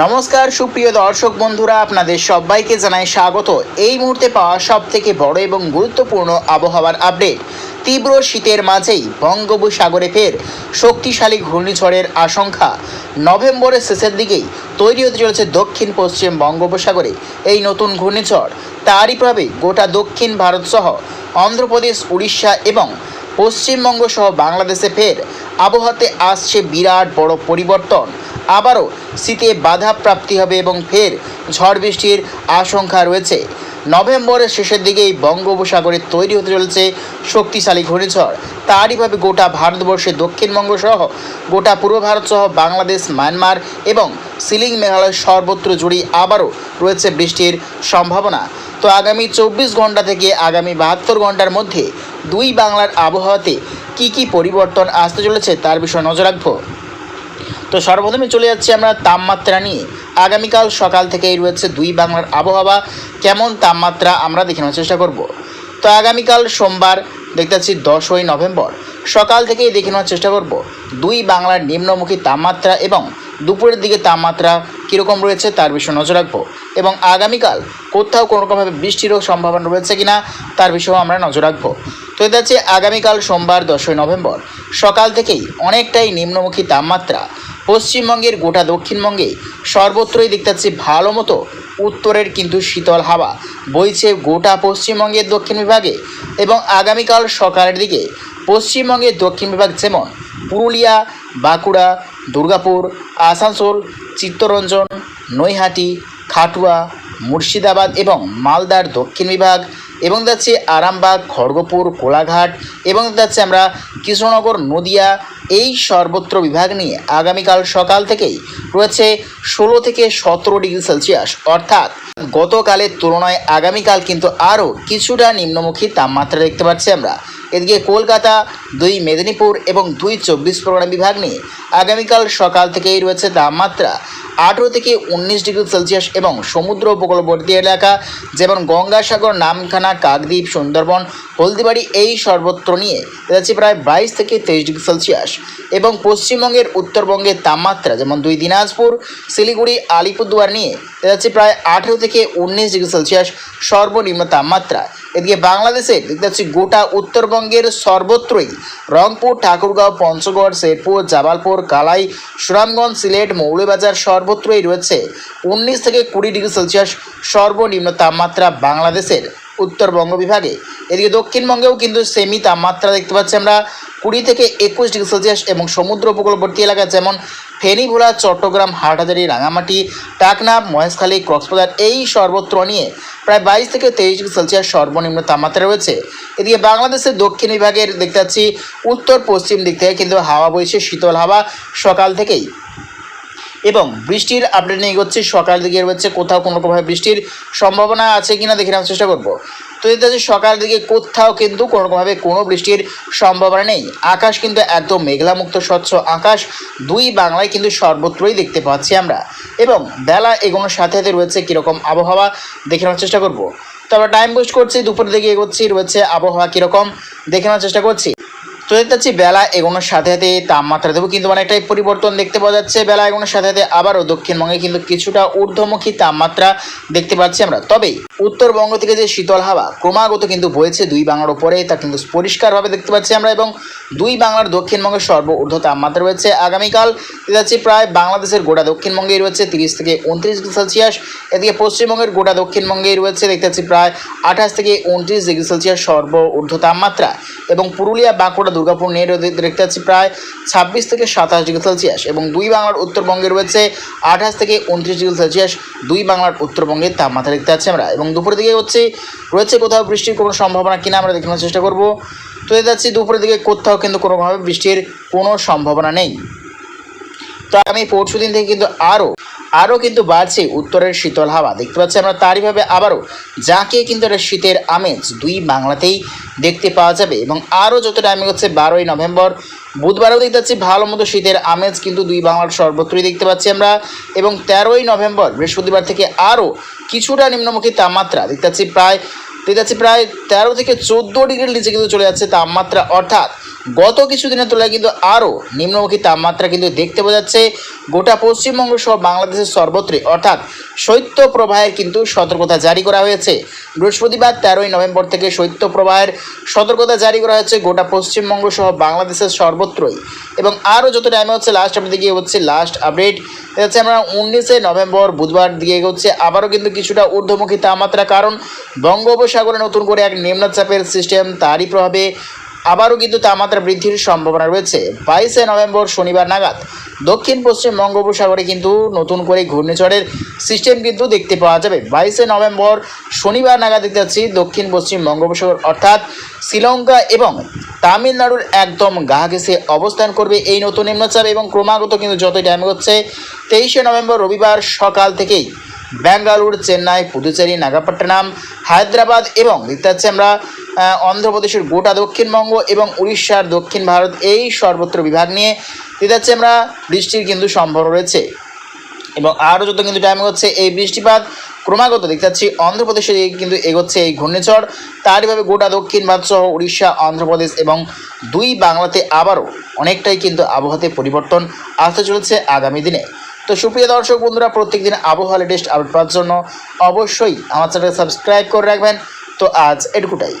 নমস্কার, সুপ্রিয় দর্শক বন্ধুরা, আপনাদের সবাইকে জানাই স্বাগত। এই মুহূর্তে পাওয়া সব থেকে বড় এবং গুরুত্বপূর্ণ আবহাওয়ার আপডেট। তীব্র শীতের মাঝেই বঙ্গোপসাগরে ফের শক্তিশালী ঘূর্ণিঝড়ের আশঙ্কা। নভেম্বরের শেষের দিকেই তৈরি হতে চলেছে দক্ষিণ পশ্চিম বঙ্গোপসাগরে এই নতুন ঘূর্ণিঝড়। তারই প্রভাবে গোটা দক্ষিণ ভারত সহ অন্ধ্রপ্রদেশ, উড়িষ্যা এবং পশ্চিমবঙ্গ সহ বাংলাদেশে ফের আবহাওয়াতে আসছে বিরাট বড় পরিবর্তন। আবারও শীতে বাধা প্রাপ্তি হবে এবং ফের ঝড় বৃষ্টির আশঙ্কা রয়েছে। নভেম্বরের শেষের দিকেই বঙ্গোপসাগরে তৈরি হতে চলেছে শক্তিশালী ঘূর্ণিঝড়। তারইভাবে গোটা ভারতবর্ষে দক্ষিণবঙ্গ সহ গোটা পূর্ব ভারত সহ বাংলাদেশ, মায়ানমার এবং সিলিং মেঘালয় সর্বত্র জুড়েই আবারও রয়েছে বৃষ্টির সম্ভাবনা। তো আগামী চব্বিশ ঘণ্টা থেকে আগামী বাহাত্তর ঘণ্টার মধ্যে দুই বাংলার আবহাওয়াতে কি কি পরিবর্তন আসতে চলেছে তার বিষয়ে নজর রাখব। তো সর্বপ্রথমে চলে যাচ্ছি আমরা তাপমাত্রা নিয়ে। আগামীকাল সকাল থেকেই রয়েছে দুই বাংলার আবহাওয়া। কেমন তাপমাত্রা আমরা দেখে নেওয়ার চেষ্টা করব। তো আগামীকাল সোমবার দেখতে পাচ্ছি দশই নভেম্বর। সকাল থেকেই দেখে নেওয়ার চেষ্টা করব। দুই বাংলার নিম্নমুখী তাপমাত্রা এবং দুপুরের দিকে তাপমাত্রা কীরকম রয়েছে তার বিষয়ে নজর রাখব। এবং আগামীকাল কোথাও কোনো রকমভাবে বৃষ্টিরও সম্ভাবনা রয়েছে কিনা তার বিষয়েও আমরা নজর রাখব। তো এটা হচ্ছে আগামীকাল সোমবার দশই নভেম্বর। সকাল থেকেই অনেকটাই নিম্নমুখী তাপমাত্রা। পশ্চিমবঙ্গের গোটা দক্ষিণবঙ্গে সর্বত্রই দেখতে পাচ্ছি ভালো মতো উত্তরের কিন্তু শীতল হাওয়া বইছে গোটা পশ্চিমবঙ্গের দক্ষিণ বিভাগে এবং আগামীকাল সকালের দিকে পশ্চিমবঙ্গের দক্ষিণ বিভাগ যেমন পুরুলিয়া, বাঁকুড়া, দুর্গাপুর, আসানসোল, চিত্তরঞ্জন, নৈহাটি, খাটুয়া, মুর্শিদাবাদ এবং মালদার দক্ষিণ বিভাগ এবং যাচ্ছে আরামবাগ, খড়গপুর, কোলাঘাট এবং যাচ্ছে আমরা কৃষ্ণনগর, নদিয়া এই সর্বত্র বিভাগ নিয়ে আগামীকাল সকাল থেকেই রয়েছে ষোলো থেকে সতেরো ডিগ্রি সেলসিয়াস। অর্থাৎ গতকালের তুলনায় আগামীকাল কিন্তু আরও কিছুটা নিম্নমুখী তাপমাত্রা দেখতে পাচ্ছি আমরা। এদিকে কলকাতা, দুই মেদিনীপুর এবং দুই চব্বিশ পরগনা বিভাগ নিয়ে আগামীকাল সকাল থেকেই রয়েছে তাপমাত্রা। আঠেরো থেকে উনিশ ডিগ্রি সেলসিয়াস এবং সমুদ্র উপকূলবর্তী এলাকা, যেমন গঙ্গাসাগর, নামখানা, কাকদ্বীপ, সুন্দরবন, হলদিবাড়ি, এই সর্বত্র নিয়ে যাচ্ছে প্রায় বাইশ থেকে তেইশ ডিগ্রি সেলসিয়াস। এবং পশ্চিমবঙ্গের উত্তরবঙ্গের তাপমাত্রা, যেমন দুই দিনাজপুর, শিলিগুড়ি, আলিপুরদুয়ার নিয়ে যাচ্ছে প্রায় আঠেরো থেকে উনিশ ডিগ্রি সেলসিয়াস সর্বনিম্ন তাপমাত্রা। এদিকে বাংলাদেশে দেখতে পাচ্ছি গোটা উত্তরবঙ্গের সর্বত্রই রংপুর, ঠাকুরগাঁও, পঞ্চগড়, শেরপুর জাবালপুর কালাই, সুনামগঞ্জ, সিলেট মৌলবাজার সর্বত্রই রয়েছে উনিশ থেকে কুড়ি ডিগ্রি সেলসিয়াস সর্বনিম্ন তাপমাত্রা বাংলাদেশের উত্তরবঙ্গ বিভাগে। এদিকে দক্ষিণবঙ্গেও কিন্তু সেমি তাপমাত্রা দেখতে পাচ্ছি আমরা। কুড়ি থেকে একুশ ডিগ্রি সেলসিয়াস এবং সমুদ্র উপকূলবর্তী এলাকা যেমন ফেনী ভোলা চট্টগ্রাম, হাটহাজারি রাঙামাটি টাকনা মহেশখালী, কক্সবাজার এই সর্বত্র নিয়ে প্রায় বাইশ থেকে তেইশ ডিগ্রি সেলসিয়াস সর্বনিম্ন তাপমাত্রা রয়েছে। এদিকে বাংলাদেশের দক্ষিণ বিভাগের দেখতে পাচ্ছি উত্তর পশ্চিম দিক থেকে কিন্তু হাওয়া বইছে শীতল হাওয়া। সকাল থেকেই এবং বৃষ্টির আপডেট নিয়ে এগোচ্ছি। সকাল দিকে রয়েছে কোথাও কোনো রকমভাবে বৃষ্টির সম্ভাবনা আছে কিনা দেখে নেওয়ার চেষ্টা করব। তো দেখতে পাচ্ছি সকাল দিকে কোথাও কিন্তু কোনো রকমভাবে কোনো বৃষ্টির সম্ভাবনা নেই। আকাশ কিন্তু একদম মেঘলামুক্ত, স্বচ্ছ আকাশ। দুই বাংলায় কিন্তু সর্বত্রই দেখতে পাচ্ছি আমরা। এবং বেলা এগোনোর সাথে সাথে রয়েছে কীরকম আবহাওয়া দেখে নেওয়ার চেষ্টা করব। তো আমরা টাইম ওয়েস্ট করছি, দুপুরের দিকে এগোচ্ছি, রয়েছে আবহাওয়া কীরকম দেখে নেওয়ার চেষ্টা করছি। তো দেখতে পাচ্ছি বেলা এগোনোর সাথে সাথে তাপমাত্রা দেবো, কিন্তু অনেকটাই পরিবর্তন দেখতে পাওয়া যাচ্ছে। বেলা এগোনোর সাথে সাথে আবারও দক্ষিণবঙ্গে কিন্তু কিছুটা ঊর্ধ্বমুখী তাপমাত্রা দেখতে পাচ্ছি আমরা। তবে উত্তরবঙ্গ থেকে যে শীতল হাওয়া, ক্রমাগত কিন্তু বয়েছে দুই বাংলার ওপরে তা কিন্তু পরিষ্কারভাবে দেখতে পাচ্ছি আমরা এবং দুই বাংলার দক্ষিণবঙ্গের সর্ব ঊর্ধ্ব তাপমাত্রা রয়েছে। আগামীকাল দেখতে পাচ্ছি প্রায় বাংলাদেশের গোটা দক্ষিণবঙ্গেই রয়েছে তিরিশ থেকে উনত্রিশ ডিগ্রি সেলসিয়াস। এদিকে পশ্চিমবঙ্গের গোটা দক্ষিণবঙ্গেই রয়েছে দেখতে পাচ্ছি প্রায় আঠাশ থেকে উনত্রিশ ডিগ্রি সেলসিয়াস সর্ব ঊর্ধ্ব তাপমাত্রা এবং পুরুলিয়া, বাঁকুড়া দুর্গাপুর রয়েছে- দেখতে পাচ্ছি প্রায় ছাব্বিশ থেকে সাতাশ ডিগ্রি সেলসিয়াস এবং দুই বাংলার উত্তরবঙ্গে রয়েছে আঠাশ থেকে উনত্রিশ ডিগ্রি সেলসিয়াস। দুই বাংলার উত্তরবঙ্গের তাপমাত্রা দেখতে পাচ্ছি আমরা এবং দুপুরের দিকে হচ্ছে রয়েছে কোথাও বৃষ্টির কোনো সম্ভাবনা কিনা আমরা দেখানোর চেষ্টা করব। তো দেখতে পাচ্ছি দুপুরের দিকে কোথাও কিন্তু কোনোভাবে বৃষ্টির কোনো সম্ভাবনা নেই। তো আমি পরশু দিন থেকে কিন্তু আরও আরও কিন্তু বাড়ছে উত্তরের শীতল হাওয়া। দেখতে পাচ্ছি আমরা তারইভাবে আবারও, যাকে কিন্তু একটা শীতের আমেজ দুই বাংলাতেই দেখতে পাওয়া যাবে। এবং আরও যতটা আমি হচ্ছে বারোই নভেম্বর, বুধবারও দেখতে পাচ্ছি ভালো মতো শীতের আমেজ কিন্তু দুই বাংলার সর্বত্রই দেখতে পাচ্ছি আমরা। এবং তেরোই নভেম্বর, বৃহস্পতিবার থেকে আরও কিছুটা নিম্নমুখী তাপমাত্রা দেখতে পাচ্ছি প্রায়, দেখতে পাচ্ছি প্রায় তেরো থেকে চোদ্দ ডিগ্রির নিচে কিন্তু চলে যাচ্ছে তাপমাত্রা। অর্থাৎ গত কিছুদিনের তুলনায় কিন্তু আরও নিম্নমুখী তাপমাত্রা কিন্তু দেখতে পাওয়া যাচ্ছে। গোটা পশ্চিমবঙ্গ সহ বাংলাদেশের সর্বত্রই অর্থাৎ শৈত্য প্রবাহের কিন্তু সতর্কতা জারি করা হয়েছে। বৃহস্পতিবার তেরোই নভেম্বর থেকে শৈত্য প্রবাহের সতর্কতা জারি করা হয়েছে গোটা পশ্চিমবঙ্গ সহ বাংলাদেশের সর্বত্রই। এবং আরও যত টাইমে হচ্ছে লাস্ট আপডেট দিকে হচ্ছে লাস্ট আপডেট হচ্ছে আমরা উনিশে নভেম্বর, বুধবার দিকে এগোচ্ছে। আবারও কিন্তু কিছুটা ঊর্ধ্বমুখী তাপমাত্রা কারণ। বঙ্গোপসাগরে নতুন করে এক নিম্নচাপের সিস্টেম তারই প্রভাবে আবারও কিন্তু তাপমাত্রা বৃদ্ধির সম্ভাবনা রয়েছে। বাইশে নভেম্বর শনিবার নাগাদ দক্ষিণ পশ্চিম বঙ্গোপসাগরে কিন্তু নতুন করে ঘূর্ণিঝড়ের সিস্টেম কিন্তু দেখতে পাওয়া যাবে। বাইশে নভেম্বর শনিবার নাগাদ দেখতে পাচ্ছি দক্ষিণ পশ্চিম বঙ্গোপসাগর, অর্থাৎ শ্রীলঙ্কা এবং তামিলনাড়ুর একদম গা ঘেসে অবস্থান করবে এই নতুন নিম্নচাপ এবং ক্রমাগত কিন্তু যতই টাইম হচ্ছে, তেইশে নভেম্বর রবিবার সকাল থেকেই ব্যাঙ্গালুর, চেন্নাই, পুদুচেরি, নাগাপট্টনম, হায়দ্রাবাদ এবং দেখতে পাচ্ছি আমরা অন্ধ্রপ্রদেশের গোটা দক্ষিণবঙ্গ এবং উড়িষ্যার দক্ষিণ ভারত এই সর্বত্র বিভাগ নিয়ে দেখতে পাচ্ছি আমরা বৃষ্টির কিন্তু সম্ভাবনা রয়েছে। এবং আরও যত কিন্তু টাইম হচ্ছে এই বৃষ্টিপাত, ক্রমাগত দেখতে পাচ্ছি অন্ধ্রপ্রদেশে কিন্তু এগোচ্ছে এই ঘূর্ণিঝড়। তারইভাবে গোটা দক্ষিণ ভারত সহ উড়িষ্যা, অন্ধ্রপ্রদেশ এবং দুই বাংলাতে আবারও অনেকটাই কিন্তু আবহাওয়াতে পরিবর্তন আসতে চলেছে আগামী দিনে। তো সুপ্রিয় দর্শক বন্ধুরা, প্রত্যেকদিন আবহাওয়া লেটেস্ট আপডেট পাওয়ার জন্য অবশ্যই আমার চ্যানেল সাবস্ক্রাইব করে রাখবেন। তো আজ এটুকুটাই।